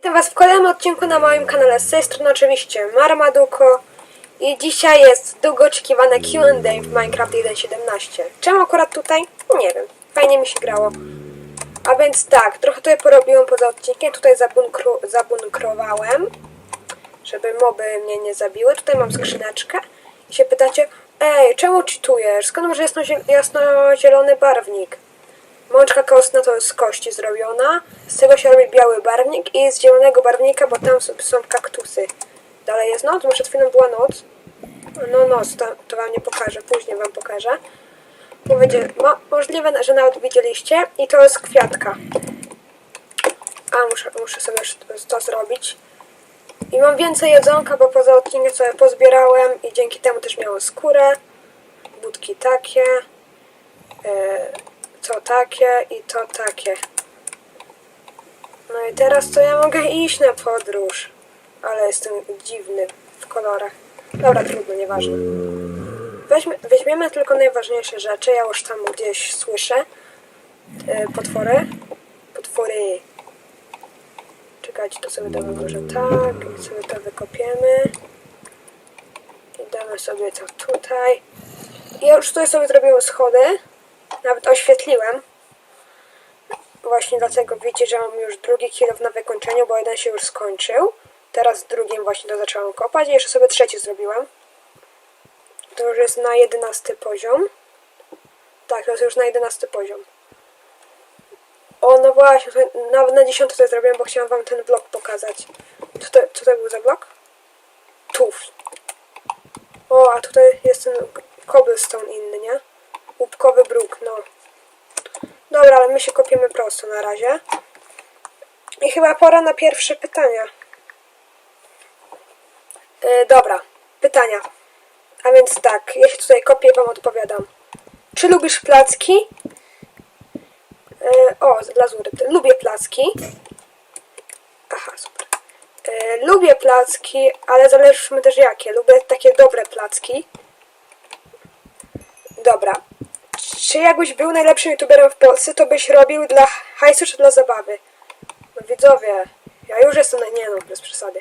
Witam Was w kolejnym odcinku na moim kanale. Z tej strony oczywiście Marmaduko i dzisiaj jest długo oczekiwane Q&A w Minecraft 1.17. Czemu akurat tutaj? Nie wiem. Fajnie mi się grało. A więc tak, trochę tutaj porobiłem poza odcinkiem. Tutaj zabunkru, zabunkrowałem, żeby moby mnie nie zabiły. Tutaj mam skrzyneczkę i się pytacie, ej, czemu cheatujesz? Skąd może jasno, jasnozielony barwnik? Mączka kostna to z kości zrobiona. Z tego się robi biały barwnik i z zielonego barwnika, bo tam są, kaktusy. Dalej jest noc, może przed chwilą była noc. No noc, to, to wam nie pokażę, później wam pokażę. Będzie, mo, możliwe, że nawet widzieliście. I to jest kwiatka. A, muszę, muszę sobie to zrobić. I mam więcej jedzonka, bo poza odcinkiem sobie pozbierałem i dzięki temu też miało skórę. Budki takie. E, to takie i to takie. No i teraz to ja mogę iść na podróż. Ale jestem dziwny w kolorach. Dobra, trudno, nieważne. Weźmy, weźmiemy tylko najważniejsze rzeczy. Ja już tam gdzieś słyszę. E, potwory. Potwory. Czekajcie, to sobie damy może tak. I sobie to wykopiemy. I damy sobie to tutaj. Ja już tutaj sobie zrobiłem schody. Nawet oświetliłem. Właśnie dlatego wiecie, że mam już drugi kilo na wykończeniu, bo jeden się już skończył. Teraz drugim właśnie to zacząłem kopać i jeszcze sobie trzeci zrobiłem. To już jest na jedenasty poziom. Tak, to jest już na jedenasty poziom. O, no właśnie, nawet na dziesiąty to zrobiłem, bo chciałam wam ten blok pokazać. Co to, co to był za blok? Tuf. O, a tutaj jest ten cobblestone inny, nie? Łupkowy bruk, no. Dobra, ale się kopiemy prosto na razie. I chyba pora na pierwsze pytania. Yy, dobra, pytania. A więc tak, ja się tutaj kopię i wam odpowiadam. Czy lubisz placki? Yy, o, lazury. Lubię placki. Aha, super. Yy, lubię placki, ale zależy też jakie. Lubię takie dobre placki. Dobra. Czy jakbyś był najlepszym youtuberem w Polsce, to byś robił dla hajsu czy dla zabawy? No widzowie, ja już jestem na... Nie no, bez przesady.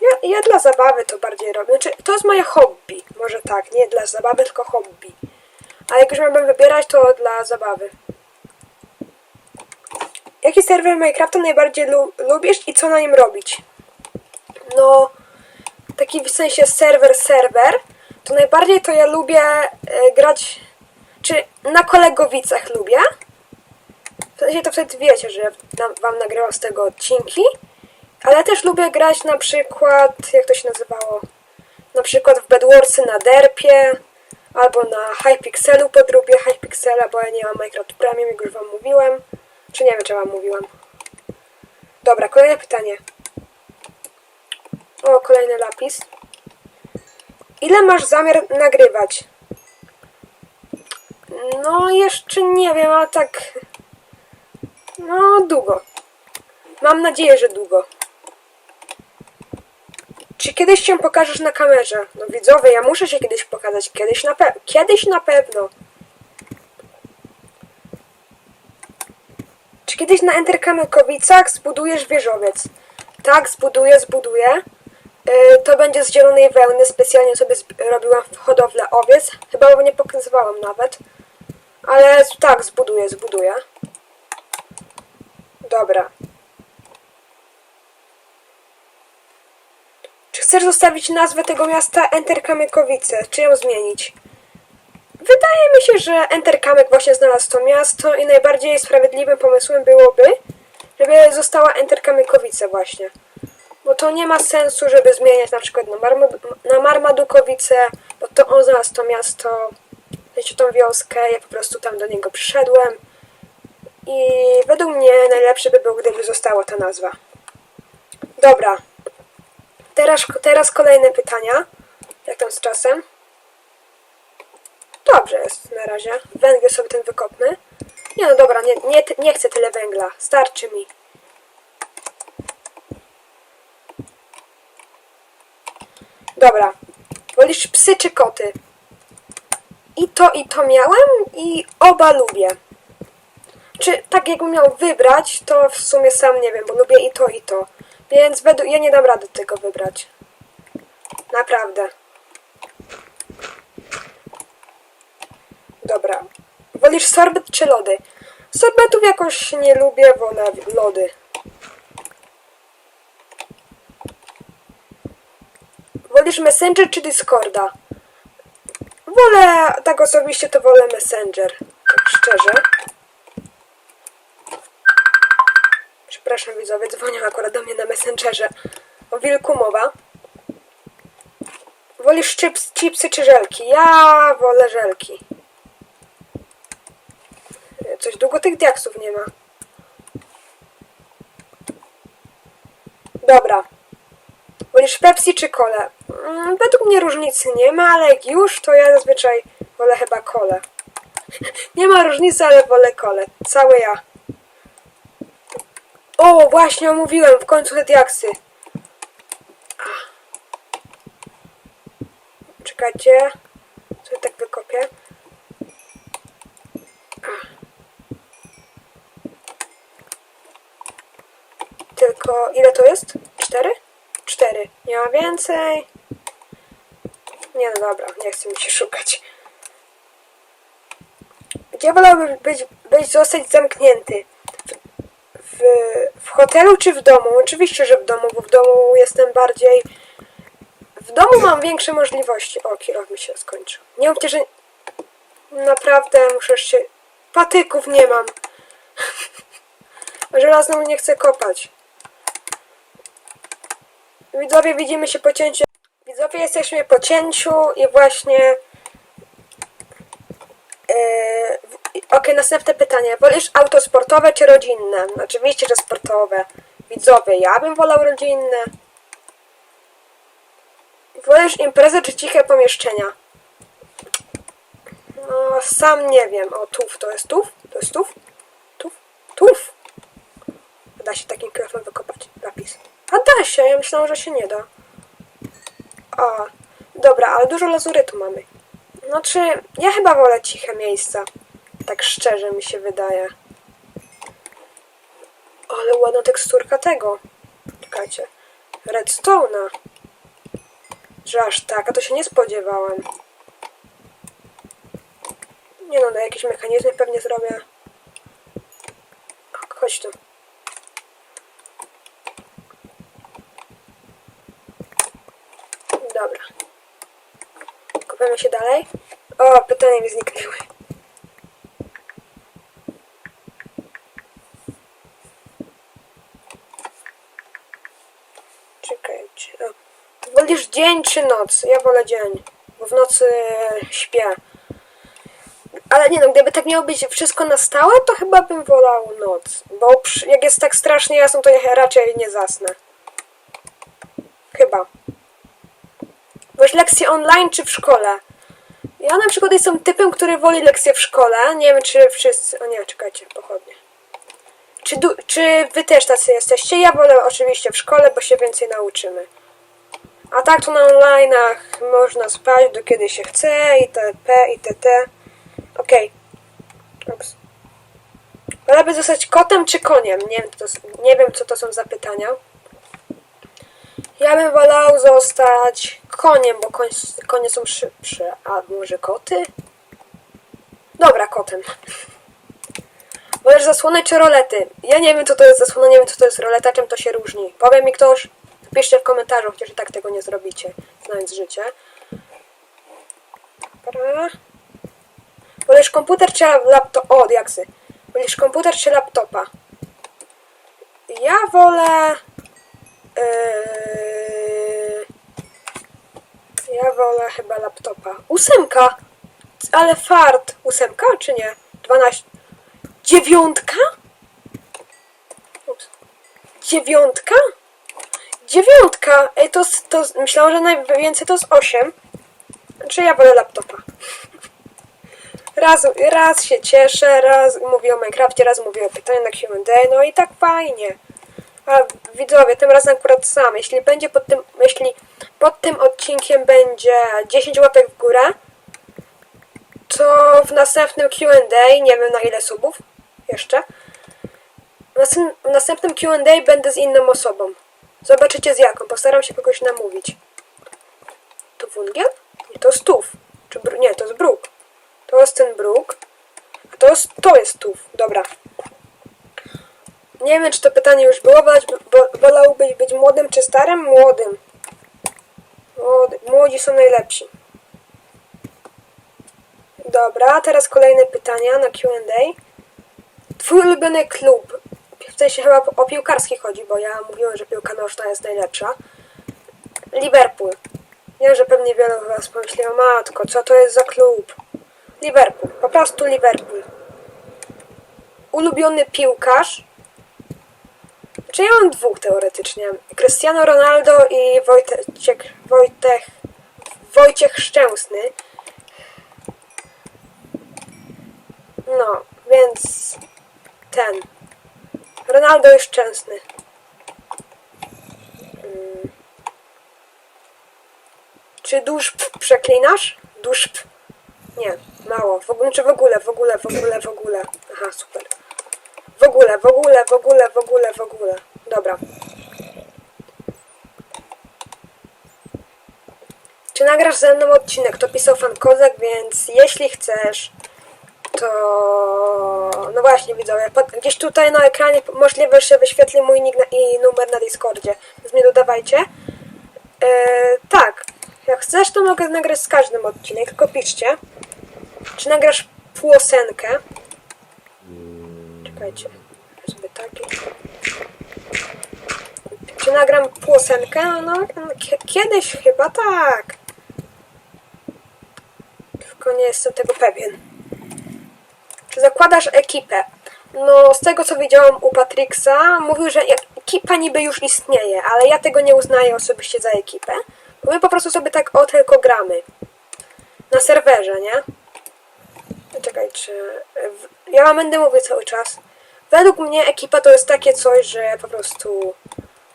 Ja, ja dla zabawy to bardziej robię. Znaczy, to jest moje hobby. Może tak, nie dla zabawy, tylko hobby. Ale jak już miałbym wybierać, to dla zabawy. Jaki serwer Minecrafta najbardziej lu lubisz i co na nim robić? No, taki w sensie serwer, serwer, to najbardziej to ja lubię e, grać, czy na kolegowicach lubię. W sensie to wtedy wiecie, że ja wam nagrywam z tego odcinki, ale też lubię grać na przykład, jak to się nazywało, na przykład w Bedwarsy na derpie, albo na Hypixelu podróbie Hypixela, bo ja nie mam Minecraft Premium, jak już wam mówiłem. Czy nie wiem, czy wam mówiłem. Dobra, kolejne pytanie. O, kolejny lapis. Ile masz zamiar nagrywać? No, jeszcze nie wiem, a tak. No, długo. Mam nadzieję, że długo. Czy kiedyś się pokażesz na kamerze? No widzowie, ja muszę się kiedyś pokazać. Kiedyś na pewno. Kiedyś na pewno. Czy kiedyś na Enterkamykowicach zbudujesz wieżowiec? Tak, zbuduję, zbuduję. Yy, to będzie z zielonej wełny. Specjalnie sobie robiłam hodowlę owiec. Chyba nie pokazywałam nawet. Ale tak, zbuduję, zbuduję. Dobra. Czy chcesz zostawić nazwę tego miasta Enterkamykowice? Czy ją zmienić? Wydaje mi się, że Enterkamek właśnie znalazł to miasto i najbardziej sprawiedliwym pomysłem byłoby, żeby została Enterkamykowice właśnie. Bo to nie ma sensu, żeby zmieniać na przykład na, Marmad na Marmadukowice, bo to on znalazł to miasto, wiecie, tą wioskę, ja po prostu tam do niego przyszedłem. I według mnie najlepsze by było, gdyby została ta nazwa. Dobra. Teraz, teraz kolejne pytania. Jak tam z czasem? Dobrze jest na razie. Węgiel sobie ten wykopmy. Nie no dobra, nie, nie, nie chcę tyle węgla. Starczy mi. Dobra. Wolisz psy czy koty? I to, i to miałem i oba lubię. Czy tak jakbym miał wybrać, to w sumie sam nie wiem, bo lubię i to, i to. Więc według... ja nie dam rady tego wybrać. Naprawdę. Dobra. Wolisz sorbet czy lody? Sorbetów jakoś nie lubię, wolę lody. Wolisz Messenger czy Discorda? Wolę, tak osobiście to wolę Messenger. Tak szczerze. Przepraszam widzowie, dzwonią akurat do mnie na Messengerze. O wilku mowa. Wolisz chips, chipsy czy żelki? Ja wolę żelki. Coś długo tych diaksów nie ma. Dobra. Wolisz Pepsi czy kolę? Mm, Według mnie różnicy nie ma, ale jak już, to ja zazwyczaj wolę chyba kolę. nie ma różnicy, ale wolę kolę. Całe ja. O, właśnie omówiłem w końcu te diaksy. Czekajcie. Co tak wykopię? Tylko ile to jest? Cztery? Cztery. Nie ma więcej. Nie no dobra, nie chcę mi się szukać. Gdzie wolałbym być, być zostać zamknięty? W, w, w hotelu czy w domu? Oczywiście, że w domu, bo w domu jestem bardziej... W domu mam większe możliwości. O, kierow mi się skończył. Nie mówcie, że... Naprawdę muszę się... Patyków nie mam. Żelazną nie chcę kopać. Widzowie, widzimy się po cięciu. Widzowie, jesteśmy po cięciu i właśnie... Yy, Okej, następne pytanie. Wolisz auto sportowe czy rodzinne? Oczywiście, że sportowe. Widzowie, ja bym wolał rodzinne. Wolisz imprezę czy ciche pomieszczenia? No, sam nie wiem. O, tuf, to jest tuf? To jest tuf? Tuf? Tuf! Da się takim kilofem wykopać napis. A da się, ja myślałam, że się nie da. O, dobra, ale dużo lazurytu mamy. No czy ja chyba wolę ciche miejsca. Tak szczerze mi się wydaje. Ale ładna teksturka tego. Czekajcie. Redstone'a. Że aż tak, a to się nie spodziewałem. Nie no, no jakieś mechanizmy pewnie zrobię. Chodź tu. Dobra. Kopiemy się dalej. O, pytania mi zniknęły. Czekajcie. O. Wolisz dzień czy noc? Ja wolę dzień, bo w nocy śpię. Ale nie no, gdyby tak miało być wszystko na stałe, to chyba bym wolał noc. Bo przy- jak jest tak strasznie jasno, to ja raczej nie zasnę. Chyba. Wolisz lekcje online czy w szkole? Ja na przykład jestem typem, który woli lekcje w szkole. Nie wiem, czy wszyscy... O nie, czekajcie, pochodnie. Czy, du... czy wy też tacy jesteście? Ja wolę oczywiście w szkole, bo się więcej nauczymy. A tak to na online'ach można spać do kiedy się chce, itp, itd. Okej. Ups. Wolałby zostać kotem czy koniem? Nie wiem, to, nie wiem, co to są za pytania. Ja bym wolał zostać koniem, bo koń, konie są szybsze. A może koty? Dobra, kotem. Wolisz zasłony czy rolety? Ja nie wiem, co to jest zasłona, nie wiem, co to jest roleta, czym to się różni. Powie mi ktoś? Piszcie w komentarzu, chociaż i tak tego nie zrobicie, znając życie. Dobra. Wolisz komputer czy laptop? O, diaksy. Wolisz komputer czy laptopa? Ja wolę... Yy... Ja wolę chyba laptopa. Ósemka! Ale fart. Ósemka czy nie? Dwanaście. Dziewiątka? Ups. Dziewiątka? Dziewiątka! Ej, to, to myślałam, że najwięcej to z osiem. Znaczy ja wolę laptopa. Raz, raz się cieszę, raz mówię o Minecrafcie, raz mówię o pytaniu na Q&A, no i tak fajnie. A widzowie, tym razem akurat sam. Jeśli będzie pod tym, jeśli pod tym odcinkiem będzie 10 łapek w górę, to w następnym Q&A, nie wiem na ile subów jeszcze, w następnym- Q&A będę z inną osobą. Zobaczycie z jaką. Postaram się kogoś namówić. To wungiel? Nie, to stów. Czy nie, to jest bruk. To jest ten bruk. A to jest, to jest stów. Dobra. Nie wiem, czy to pytanie już było. Bo, wolałbyś być młodym czy starym? Młodym. Młodzi są najlepsi. Dobra, teraz kolejne pytania na Q&A. Twój ulubiony klub. W sensie chyba o piłkarski chodzi, bo ja mówiłem, że piłka nożna jest najlepsza. Liverpool. Wiem, że pewnie wielu z was pomyśli, o matko, co to jest za klub? Liverpool. Po prostu Liverpool. Ulubiony piłkarz. Czy ja mam dwóch teoretycznie. Cristiano Ronaldo i Wojtek, Wojtek, Wojciech Szczęsny. No, więc ten. Ronaldo jest szczęsny. Mm. Czy dusz przeklinasz? Dusz. Nie, mało. W ogóle, czy w ogóle, w ogóle, w ogóle, w ogóle. Aha, super. Ogóle, w ogóle, w ogóle, w ogóle, w ogóle. Dobra. Czy nagrasz ze mną odcinek? To pisał fan Kozak, więc jeśli chcesz, to no właśnie widzowie, pod, gdzieś tutaj na ekranie możliwe, że wyświetli mój nick na, i numer na Discordzie, więc mnie dodawajcie. E, tak, jak chcesz, to mogę nagrać z każdym odcinek, tylko piszcie. Czy nagrasz piosenkę? Czekajcie, Czy nagram piosenkę? No, kie- kiedyś chyba tak. Tylko nie jestem tego pewien. Czy zakładasz ekipę? No, z tego co widziałam u Patrixa, mówił, że ekipa niby już istnieje, ale ja tego nie uznaję osobiście za ekipę. Bo my po prostu sobie tak o tylko gramy. Na serwerze, nie? Czekaj, czy... Ja będę mówił cały czas. Według mnie ekipa to jest takie coś, że po prostu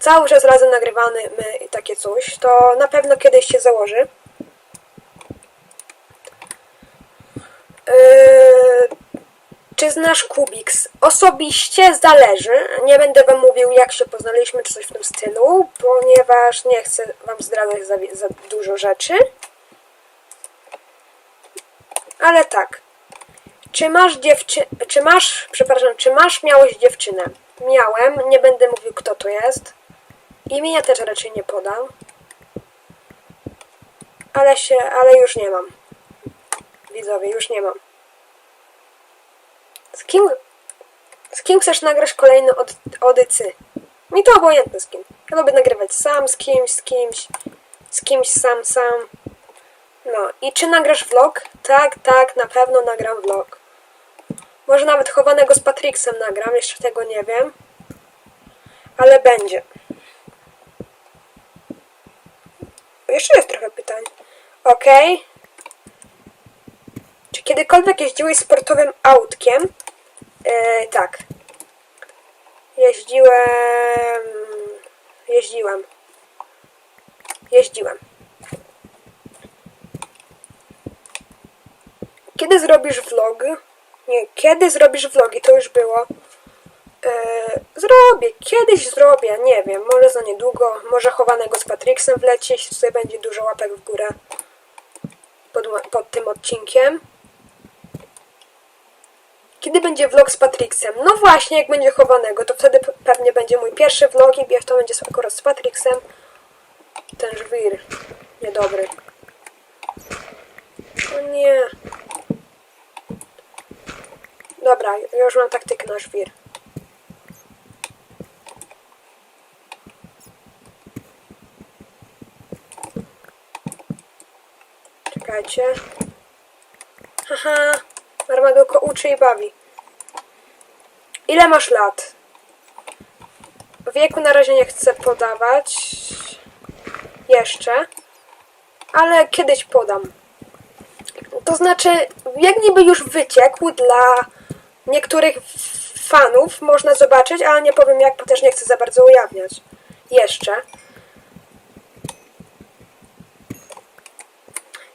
cały czas razem nagrywamy my i takie coś. To na pewno kiedyś się założy. Yy, czy znasz Kubiks? Osobiście zależy. Nie będę wam mówił, jak się poznaliśmy, czy coś w tym stylu, ponieważ nie chcę wam zdradzać za, za dużo rzeczy. Ale tak. Czy masz dziewczynę, czy masz, przepraszam, czy masz, miałeś dziewczynę? Miałem, nie będę mówił, kto to jest. Imienia też raczej nie podam. Ale się, ale już nie mam. Widzowie, już nie mam. Z kim, z kim chcesz nagrać kolejny od, odycy? Mi to obojętne z kim. Ja lubię nagrywać sam, z kimś, z kimś, z kimś sam, sam. No i czy nagrasz vlog? Tak, tak, na pewno nagram vlog. Może nawet chowanego z Patricksem nagram, jeszcze tego nie wiem. Ale będzie. Jeszcze jest trochę pytań. Okej. Czy kiedykolwiek jeździłeś sportowym autkiem? E, tak. Jeździłem. Jeździłem. Jeździłem. Kiedy zrobisz vlog? Kiedy zrobisz vlogi? To już było. E, zrobię, kiedyś zrobię, nie wiem, może za niedługo, może chowanego z Patricksem wleci, jeśli tutaj będzie dużo łapek w górę pod, pod tym odcinkiem. Kiedy będzie vlog z Patricksem? No właśnie, jak będzie chowanego, to wtedy pewnie będzie mój pierwszy vlog i to będzie akurat z Patricksem. Ten żwir, niedobry. O nie. Dobra, już mam taktykę na żwir. Czekajcie. Haha, Armadoko uczy i bawi. Ile masz lat? Wieku na razie nie chcę podawać. Jeszcze. Ale kiedyś podam. To znaczy, jak niby już wyciekł dla niektórych fanów, można zobaczyć, ale nie powiem jak, bo też nie chcę za bardzo ujawniać. Jeszcze.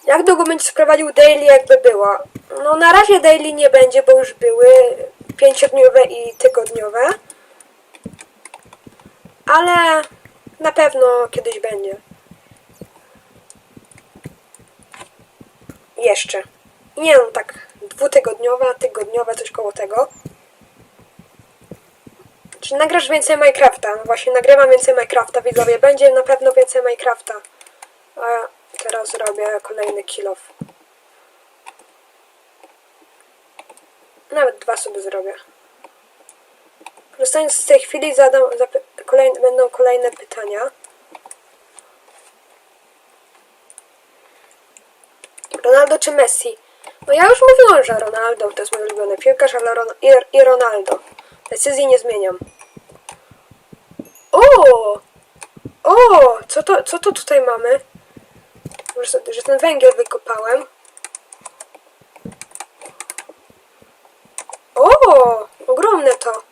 Jak długo będziesz prowadził daily, jakby było? No na razie daily nie będzie, bo już były pięciodniowe i tygodniowe. Ale Na pewno kiedyś będzie. Jeszcze. Nie no, tak dwutygodniowa, tygodniowa, coś koło tego. Czy nagrasz więcej Minecrafta? No właśnie, nagrywam więcej Minecrafta, widzowie. Będzie na pewno więcej Minecrafta. A ja teraz robię kolejny kill. Nawet dwa sobie zrobię. Korzystając z tej chwili zadam, będą kolejne pytania. Ronaldo czy Messi? No ja już mówiłam, że Ronaldo to jest mój ulubiony piłkarz, ale Ron i, i Ronaldo. Decyzji nie zmieniam. O! O! Co to, co to tutaj mamy? Że, że ten węgiel wykopałem. O! Ogromne to.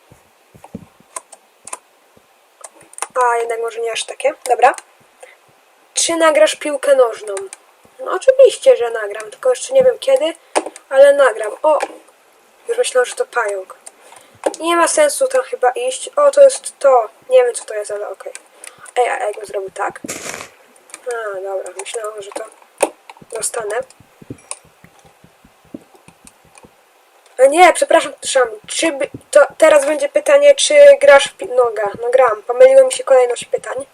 A, jednak może nie aż takie. Dobra. Czy nagrasz piłkę nożną? No oczywiście, że nagram, tylko jeszcze nie wiem kiedy, ale nagram. O! Już myślałam, że to pająk. Nie ma sensu tam chyba iść. O, to jest to. Nie wiem, co to jest, ale okej. Ej, a jakbym zrobił tak? A, dobra. Myślałam, że to dostanę. A nie, przepraszam, przepraszam. Czy by, to teraz będzie pytanie, czy grasz w noga? No gram. Pomyliła mi się kolejność pytań.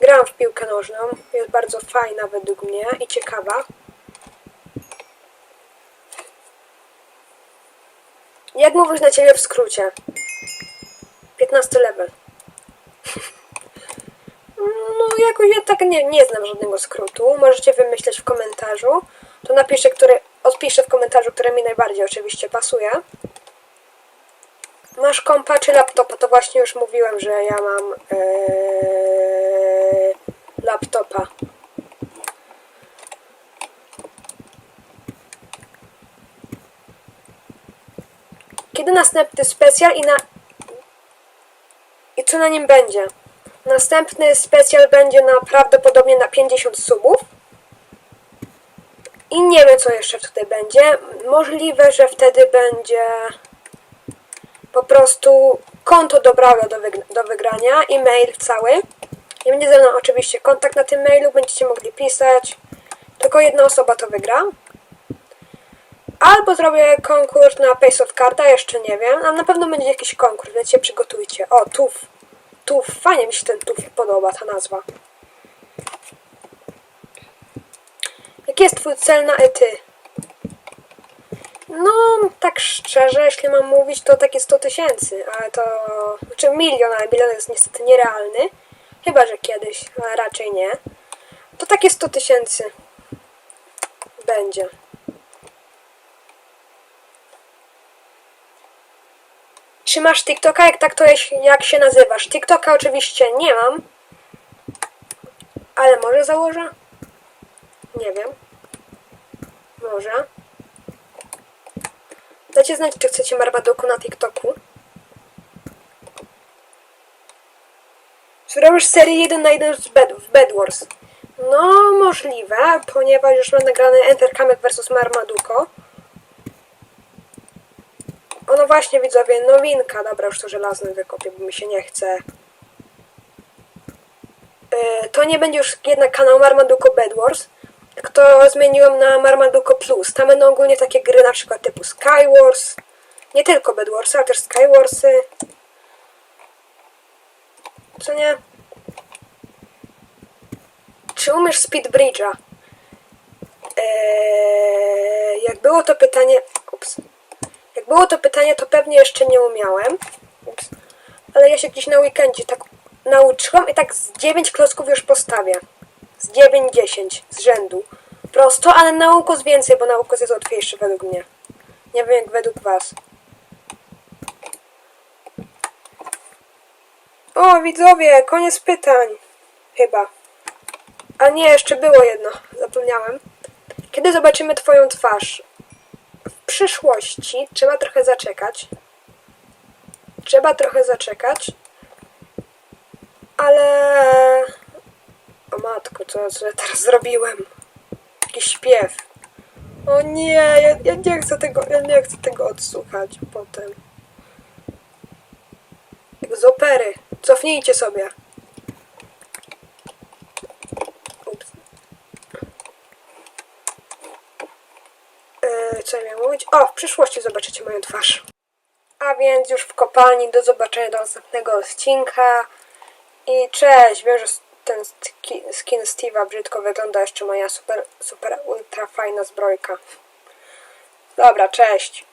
Gram w piłkę nożną. Jest bardzo fajna według mnie i ciekawa. Jak mówisz na ciebie w skrócie? 15 level. No jakoś ja tak nie, nie znam żadnego skrótu. Możecie wymyśleć w komentarzu. To napiszę, który, odpiszę w komentarzu, który mi najbardziej oczywiście pasuje. Masz kompa czy laptopa? To właśnie już mówiłem, że ja mam ee, laptopa. Kiedy następny specjal i na... I co na nim będzie? Następny specjal będzie na prawdopodobnie na 50 subów. I nie wiem, co jeszcze wtedy będzie. Możliwe, że wtedy będzie po prostu konto do Brawla do, wyg- do wygrania i mail cały. Nie będzie ze mną oczywiście kontakt na tym mailu, będziecie mogli pisać. Tylko jedna osoba to wygra. Albo zrobię konkurs na Pace of Carda, jeszcze nie wiem. A na pewno będzie jakiś konkurs, więc się przygotujcie. O, TUF. TUF, fajnie mi się ten TUF podoba, ta nazwa. Jaki jest twój cel na ety? No, tak szczerze, jeśli mam mówić, to takie 100 tysięcy, ale to... Znaczy milion, ale milion jest niestety nierealny. Chyba, że kiedyś, ale raczej nie. To takie 100 tysięcy będzie. Czy masz TikToka? Jak tak, to jak się nazywasz? TikToka oczywiście nie mam. Ale może założę? Nie wiem. Może. Dajcie znać, czy chcecie Marmaduku na TikToku. Zrobisz serię 1 na 1 z Bed w Bed Wars. No, możliwe, ponieważ już mam nagrany Enter Kamek vs Marmaduko. No właśnie widzowie, nowinka. Dobra, już to żelazny wykopię, bo mi się nie chce. Yy, to nie będzie już jednak kanał Marmaduko Bed Wars, tylko to zmieniłem na Marmaduko Plus. Tam będą ogólnie takie gry na przykład typu Skywars. Nie tylko Bed Wars, ale też Skywarsy. Co nie? Czy umiesz Speed Bridge'a? Eee, jak było to pytanie... Jak było to pytanie, to pewnie jeszcze nie umiałem. Ups. Ale ja się gdzieś na weekendzie tak nauczyłam i tak z 9 klocków już postawię. Z 9-10 z rzędu. Prosto, ale na ukos więcej, bo na ukos jest łatwiejszy według mnie. Nie wiem jak według was. O, widzowie, koniec pytań. Chyba. A nie, jeszcze było jedno. Zapomniałem. Kiedy zobaczymy twoją twarz? Przyszłości trzeba trochę zaczekać. Trzeba trochę zaczekać. Ale... O matko, co, co ja teraz zrobiłem? Jakiś śpiew. O nie, ja, ja nie chcę tego, ja nie chcę tego odsłuchać potem. Jak z opery. Cofnijcie sobie. e, co ja miałem mówić? O, w przyszłości zobaczycie moją twarz. A więc już w kopalni, do zobaczenia do następnego odcinka. I cześć, wiem, że ten ski- skin Steve'a brzydko wygląda, jeszcze moja super, super, ultra fajna zbrojka. Dobra, cześć.